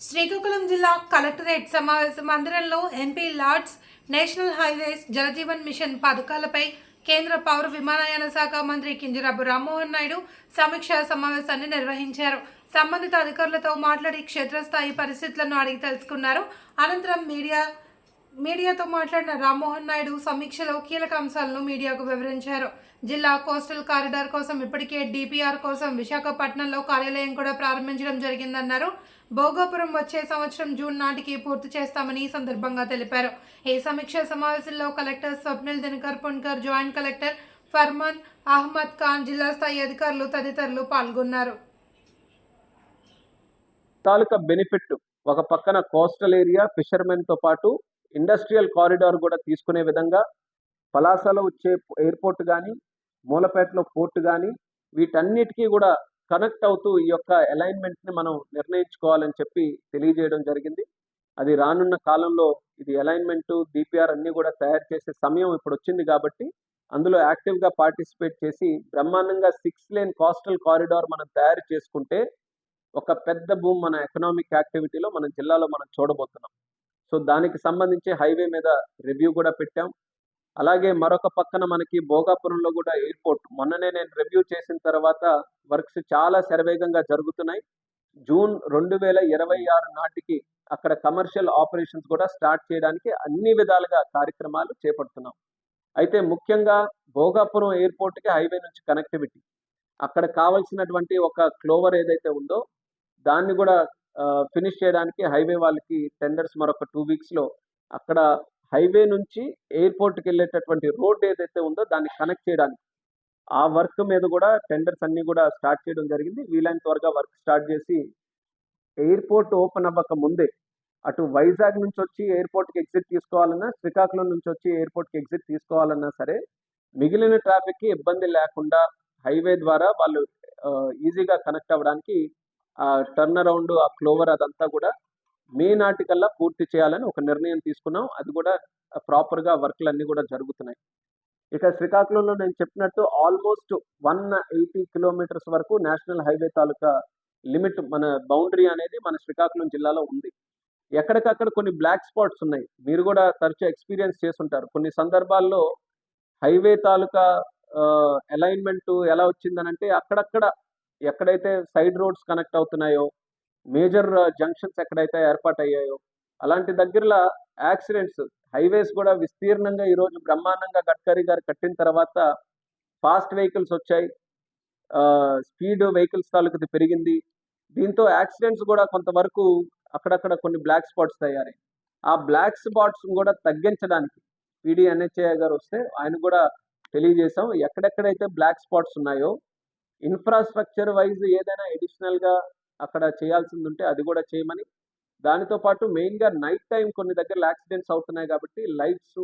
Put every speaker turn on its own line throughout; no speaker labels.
శ్రీకాకుళం జిల్లా కలెక్టరేట్ సమావేశ మందిరంలో MP LADS national highways Jal Jeevan mission పథకాలపై కేంద్ర పౌర విమానయాన శాఖ మంత్రి కింజరాబు రామ్మోహన్ నాయుడు సమీక్షా సమావేశాన్ని నిర్వహించారు. సంబంధిత అధికారులతో మాట్లాడి క్షేత్రస్థాయి పరిస్థితులను అడిగి తెలుసుకున్నారు. అనంతరం మీడియా మీడియాతో మాట్లాడిన రామ్మోహన్ నాయుడు సమీక్షలో కీలక అంశాలను మీడియాకు వివరించారు. జిల్లా కోస్టల్ కారిడార్ కోసం ఇప్పటికే డిపిఆర్ కోసం విశాఖపట్నంలో కార్యాలయం కూడా ప్రారంభించడం జరిగిందన్నారు. భోగాపురం వచ్చే సంవత్సరం జూన్ నాటికి పూర్తి చేస్తామని ఈ సందర్భంగా తెలిపారు. ఈ సమీక్ష సమావేశంలో collector Swapnil Dinakar Pundkar joint collector Farman Ahmed Khan జిల్లా స్థాయి అధికారులు తదితరులు పాల్గొన్నారు.
తాలూకా బెనిఫిట్ ఒక పక్కన కోస్టల్ ఏరియా ఫిషర్మెన్తో పాటు ఇండస్ట్రియల్ కారిడార్ కూడా తీసుకునే విధంగా పలాసలో వచ్చే ఎయిర్పోర్ట్ కానీ మూలపేటలో పోర్టు కానీ వీటన్నిటికీ కూడా కనెక్ట్ అవుతూ ఈ యొక్క అలైన్మెంట్ని మనం నిర్ణయించుకోవాలని చెప్పి తెలియజేయడం జరిగింది. అది రానున్న కాలంలో ఇది అలైన్మెంట్ డిపిఆర్ అన్ని కూడా తయారు చేసే సమయం ఇప్పుడు వచ్చింది కాబట్టి అందులో యాక్టివ్గా పార్టిసిపేట్ చేసి బ్రహ్మాండంగా సిక్స్ లేన్ కోస్టల్ కారిడార్ మనం తయారు చేసుకుంటే ఒక పెద్ద భూమి మన ఎకనామిక్ యాక్టివిటీలో మన జిల్లాలో మనం చూడబోతున్నాం. సో దానికి సంబంధించి హైవే మీద రివ్యూ కూడా పెట్టాం. అలాగే మరొక పక్కన మనకి భోగాపురంలో కూడా ఎయిర్పోర్ట్. మొన్ననే నేను రివ్యూ చేసిన తర్వాత వర్క్స్ చాలా శరవేగంగా జరుగుతున్నాయి. జూన్ రెండు వేల ఇరవై ఆరు నాటికి అక్కడ కమర్షియల్ ఆపరేషన్స్ కూడా స్టార్ట్ చేయడానికి అన్ని విధాలుగా కార్యక్రమాలు చేపడుతున్నాం. అయితే ముఖ్యంగా భోగాపురం ఎయిర్పోర్ట్కి హైవే నుంచి కనెక్టివిటీ. అక్కడ కావాల్సినటువంటి ఒక క్లోవర్ ఏదైతే ఉందో దాన్ని కూడా ఫినిష్ చేయడానికి హైవే వాళ్ళకి టెండర్స్ మరొక టూ వీక్స్లో అక్కడ హైవే నుంచి ఎయిర్పోర్ట్కి వెళ్ళేటటువంటి రోడ్ ఏదైతే ఉందో దాన్ని కనెక్ట్ చేయడానికి. ఆ వర్క్ మీద కూడా టెండర్స్ అన్ని కూడా స్టార్ట్ చేయడం జరిగింది. వీలైన త్వరగా వర్క్ స్టార్ట్ చేసి ఎయిర్పోర్ట్ ఓపెన్ అవ్వక ముందే అటు వైజాగ్ నుంచి వచ్చి ఎయిర్పోర్ట్కి ఎగ్జిట్ తీసుకోవాలన్నా శ్రీకాకుళం నుంచి వచ్చి ఎయిర్పోర్ట్కి ఎగ్జిట్ తీసుకోవాలన్నా సరే మిగిలిన ట్రాఫిక్కి ఇబ్బంది లేకుండా హైవే ద్వారా వాళ్ళు ఈజీగా కనెక్ట్ అవ్వడానికి ఆ టర్న్ అరౌండ్ ఆ క్లోవర్ అదంతా కూడా మే నాటికల్లా పూర్తి చేయాలని ఒక నిర్ణయం తీసుకున్నాం. అది కూడా ప్రాపర్గా వర్క్లు అన్నీ కూడా జరుగుతున్నాయి. ఇక శ్రీకాకుళంలో నేను చెప్పినట్టు ఆల్మోస్ట్ వన్ ఎయిటీ కిలోమీటర్స్ వరకు నేషనల్ హైవే తాలూకా లిమిట్ మన బౌండరీ అనేది మన శ్రీకాకుళం జిల్లాలో ఉంది. ఎక్కడికక్కడ కొన్ని బ్లాక్ స్పాట్స్ ఉన్నాయి. మీరు కూడా తరచూ ఎక్స్పీరియన్స్ చేస్తుంటారు. కొన్ని సందర్భాల్లో హైవే తాలూకా అలైన్మెంట్ ఎలా వచ్చిందనంటే అక్కడక్కడ ఎక్కడైతే సైడ్ రోడ్స్ కనెక్ట్ అవుతున్నాయో మేజర్ జంక్షన్స్ ఎక్కడైతే ఏర్పాటయ్యాయో అలాంటి దగ్గరలో యాక్సిడెంట్స్ హైవేస్ కూడా విస్తీర్ణంగా ఈరోజు బ్రహ్మాండంగా గడ్కరీ గారు కట్టిన తర్వాత ఫాస్ట్ వెహికల్స్ వచ్చాయి. స్పీడ్ వెహికల్స్ తాలూకు పెరిగింది. దీంతో యాక్సిడెంట్స్ కూడా కొంతవరకు అక్కడక్కడ కొన్ని బ్లాక్ స్పాట్స్ తయారయ్యాయి. ఆ బ్లాక్ స్పాట్స్ కూడా తగ్గించడానికి పీడీ ఎన్హెచ్ఏ గారు వస్తే ఆయన కూడా తెలియజేశాం ఎక్కడెక్కడైతే బ్లాక్ స్పాట్స్ ఉన్నాయో ఇన్ఫ్రాస్ట్రక్చర్ వైజ్ ఏదైనా ఎడిషనల్గా అక్కడ చేయాల్సింది ఉంటే అది కూడా చేయమని. దానితో పాటు మెయిన్గా నైట్ టైం కొన్ని దగ్గర యాక్సిడెంట్స్ అవుతున్నాయి కాబట్టి లైట్స్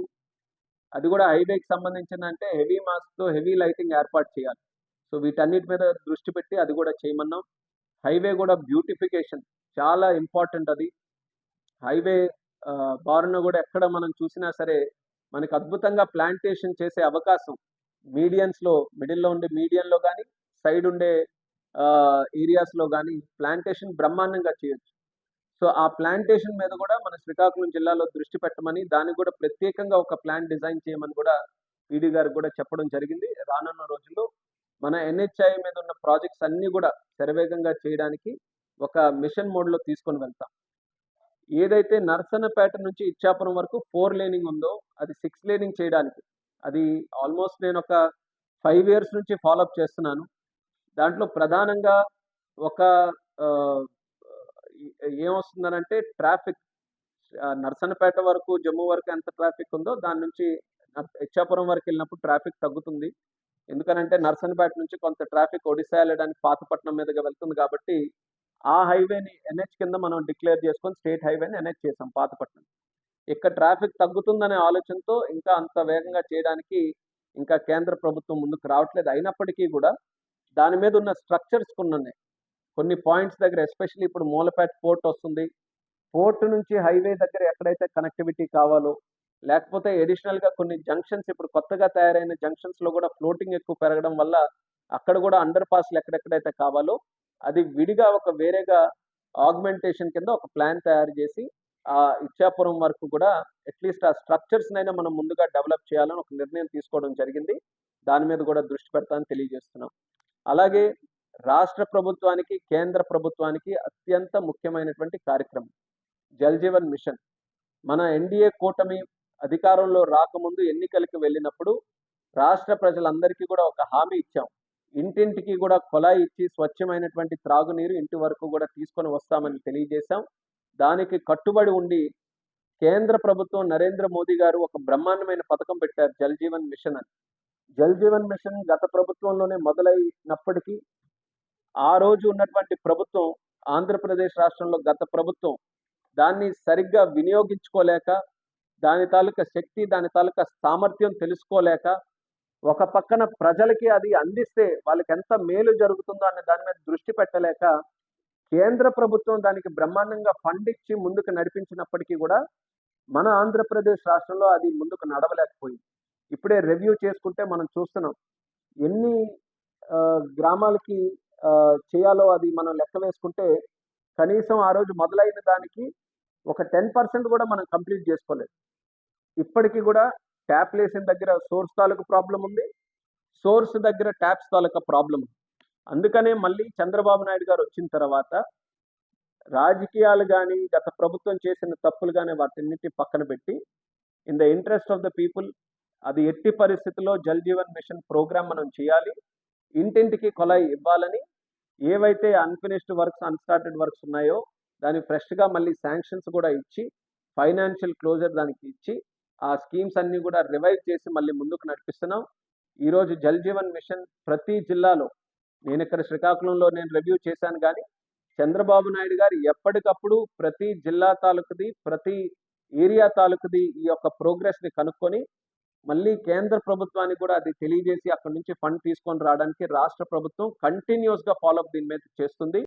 అది కూడా హైవేకి సంబంధించిన అంటే హెవీ మాస్క్తో హెవీ లైటింగ్ ఏర్పాటు చేయాలి. సో వీటన్నిటి మీద దృష్టి పెట్టి అది కూడా చేయమన్నాం. హైవే కూడా బ్యూటిఫికేషన్ చాలా ఇంపార్టెంట్ అది. హైవే బారున కూడా ఎక్కడ మనం చూసినా సరే మనకు అద్భుతంగా ప్లాంటేషన్ చేసే అవకాశం. మీడియన్స్లో మిడిల్లో ఉండే మీడియంలో కానీ సైడ్ ఉండే ఏరియాస్లో కానీ ప్లాంటేషన్ బ్రహ్మాండంగా చేయొచ్చు. సో ఆ ప్లాంటేషన్ మీద కూడా మన శ్రీకాకుళం జిల్లాలో దృష్టి పెట్టమని దానికి కూడా ప్రత్యేకంగా ఒక ప్లాన్ డిజైన్ చేయమని కూడా ఈడీ గారికి కూడా చెప్పడం జరిగింది. రానున్న రోజుల్లో మన ఎన్హెచ్ఐ మీద ఉన్న ప్రాజెక్ట్స్ అన్నీ కూడా శరవేగంగా చేయడానికి ఒక మిషన్ మోడ్లో తీసుకొని వెళ్తాం. ఏదైతే నర్సన్నపేట నుంచి ఇచ్చాపురం వరకు ఫోర్ లేనింగ్ ఉందో అది సిక్స్ లేనింగ్ చేయడానికి. అది ఆల్మోస్ట్ నేను ఒక ఫైవ్ ఇయర్స్ నుంచి ఫాలోఅప్ చేస్తున్నాను. దాంట్లో ప్రధానంగా ఒక ఏమొస్తుందనంటే ట్రాఫిక్ నర్సన్నపేట వరకు జమ్మూ వరకు ఎంత ట్రాఫిక్ ఉందో దాని నుంచి ఇచ్చాపురం వరకు వెళ్ళినప్పుడు ట్రాఫిక్ తగ్గుతుంది. ఎందుకనంటే నర్సన్నపేట నుంచి కొంత ట్రాఫిక్ ఒడిశా వెళ్ళడానికి పాతపట్నం మీదుగా వెళ్తుంది కాబట్టి ఆ హైవేని ఎన్హెచ్ కింద మనం డిక్లేర్ చేసుకొని స్టేట్ హైవేని ఎన్హెచ్ చేసాం పాతపట్నం. ఇక్కడ ట్రాఫిక్ తగ్గుతుందనే ఆలోచనతో ఇంకా అంత వేగంగా చేయడానికి ఇంకా కేంద్ర ప్రభుత్వం ముందుకు రావట్లేదు. అయినప్పటికీ కూడా దాని మీద ఉన్న స్ట్రక్చర్స్ కొన్ని ఉన్నాయి కొన్ని పాయింట్స్ దగ్గర ఎస్పెషల్లీ ఇప్పుడు మూలపేట పోర్ట్ వస్తుంది. పోర్ట్ నుంచి హైవే దగ్గర ఎక్కడైతే కనెక్టివిటీ కావాలో లేకపోతే అడిషనల్గా కొన్ని జంక్షన్స్ ఇప్పుడు కొత్తగా తయారైన జంక్షన్స్లో కూడా ఫ్లోటింగ్ ఎక్కువ పెరగడం వల్ల అక్కడ కూడా అండర్ పాస్లు ఎక్కడెక్కడైతే కావాలో అది విడిగా ఒక వేరేగా ఆగ్మెంటేషన్ కింద ఒక ప్లాన్ తయారు చేసి ఆ ఇచ్చాపురం వరకు కూడా అట్లీస్ట్ ఆ స్ట్రక్చర్స్నైనా మనం ముందుగా డెవలప్ చేయాలని ఒక నిర్ణయం తీసుకోవడం జరిగింది. దాని మీద కూడా దృష్టి పెడతామని తెలియజేస్తున్నాం. అలాగే రాష్ట్ర ప్రభుత్వానికి కేంద్ర ప్రభుత్వానికి అత్యంత ముఖ్యమైనటువంటి కార్యక్రమం. జల్ జీవన్ మిషన్. మన ఎన్డీఏ కూటమి అధికారంలో రాకముందు ఎన్నికలకు వెళ్ళినప్పుడు రాష్ట్ర ప్రజలందరికీ కూడా ఒక హామీ ఇచ్చాం. ఇంటింటికి కూడా కొలాయి ఇచ్చి స్వచ్ఛమైనటువంటి త్రాగునీరు ఇంటి వరకు కూడా తీసుకొని వస్తామని తెలియజేశాం. దానికి కట్టుబడి ఉండి కేంద్ర ప్రభుత్వం నరేంద్ర మోదీ గారు ఒక బ్రహ్మాండమైన పథకం పెట్టారు జల్ జీవన్ మిషన్ అని. జల్ జీవన్ మిషన్ గత ప్రభుత్వంలోనే మొదలైనప్పటికీ ఆ రోజు ఉన్నటువంటి ప్రభుత్వం ఆంధ్రప్రదేశ్ రాష్ట్రంలో గత ప్రభుత్వం దాన్ని సరిగ్గా వినియోగించుకోలేక దాని తాలూకా శక్తి దాని తాలూకా సామర్థ్యం తెలుసుకోలేక ఒక పక్కన ప్రజలకి అది అందిస్తే వాళ్ళకి ఎంత మేలు జరుగుతుందో అనే దాని మీద దృష్టి పెట్టలేక కేంద్ర ప్రభుత్వం దానికి బ్రహ్మాండంగా ఫండ్ ఇచ్చి ముందుకు నడిపించినప్పటికీ కూడా మన ఆంధ్రప్రదేశ్ రాష్ట్రంలో అది ముందుకు నడవలేక ఇప్పుడే రివ్యూ చేసుకుంటే మనం చూస్తున్నాం. ఎన్ని గ్రామాలకి చేయాలో అది మనం లెక్క వేసుకుంటే కనీసం ఆ రోజు మొదలైన దానికి ఒక టెన్ పర్సెంట్ కూడా మనం కంప్లీట్ చేసుకోలేదు. ఇప్పటికీ కూడా ట్యాప్ వేసిన దగ్గర సోర్స్ తాలూకు ప్రాబ్లం ఉంది. సోర్స్ దగ్గర ట్యాప్స్ తాలూకా ప్రాబ్లం ఉంది. అందుకనే మళ్ళీ చంద్రబాబు నాయుడు గారు వచ్చిన తర్వాత రాజకీయాలు కానీ గత ప్రభుత్వం చేసిన తప్పులు కానీ వాటిన్నిటి పక్కన పెట్టి in the interest of the people అది ఎట్టి పరిస్థితుల్లో జల్ జీవన్ మిషన్ ప్రోగ్రామ్ మనం చేయాలి. ఇంటింటికి కొలాయి ఇవ్వాలని ఏవైతే అన్ఫినిష్డ్ వర్క్స్ అన్స్టార్టెడ్ వర్క్స్ ఉన్నాయో దాన్ని ఫ్రెష్గా మళ్ళీ శాంక్షన్స్ కూడా ఇచ్చి ఫైనాన్షియల్ క్లోజర్ దానికి ఇచ్చి ఆ స్కీమ్స్ అన్నీ కూడా రివైవ్ చేసి మళ్ళీ ముందుకు నడిపిస్తున్నాం. ఈరోజు జల్ జీవన్ మిషన్ ప్రతి జిల్లాలో నేను ఇక్కడ శ్రీకాకుళంలో నేను రివ్యూ చేశాను కానీ చంద్రబాబు నాయుడు గారు ఎప్పటికప్పుడు ప్రతి జిల్లా తాలూకుది ప్రతి ఏరియా తాలూకుది ఈ యొక్క ప్రోగ్రెస్ని కనుక్కొని మళ్ళీ కేంద్ర ప్రభుత్వానికి కూడా అది తెలియజేసి అక్కడి నుంచి ఫండ్ తీసుకొని రావడానికి రాష్ట్ర ప్రభుత్వం కంటిన్యూస్గా ఫాలోఅప్ దీని మీద చేస్తుంది.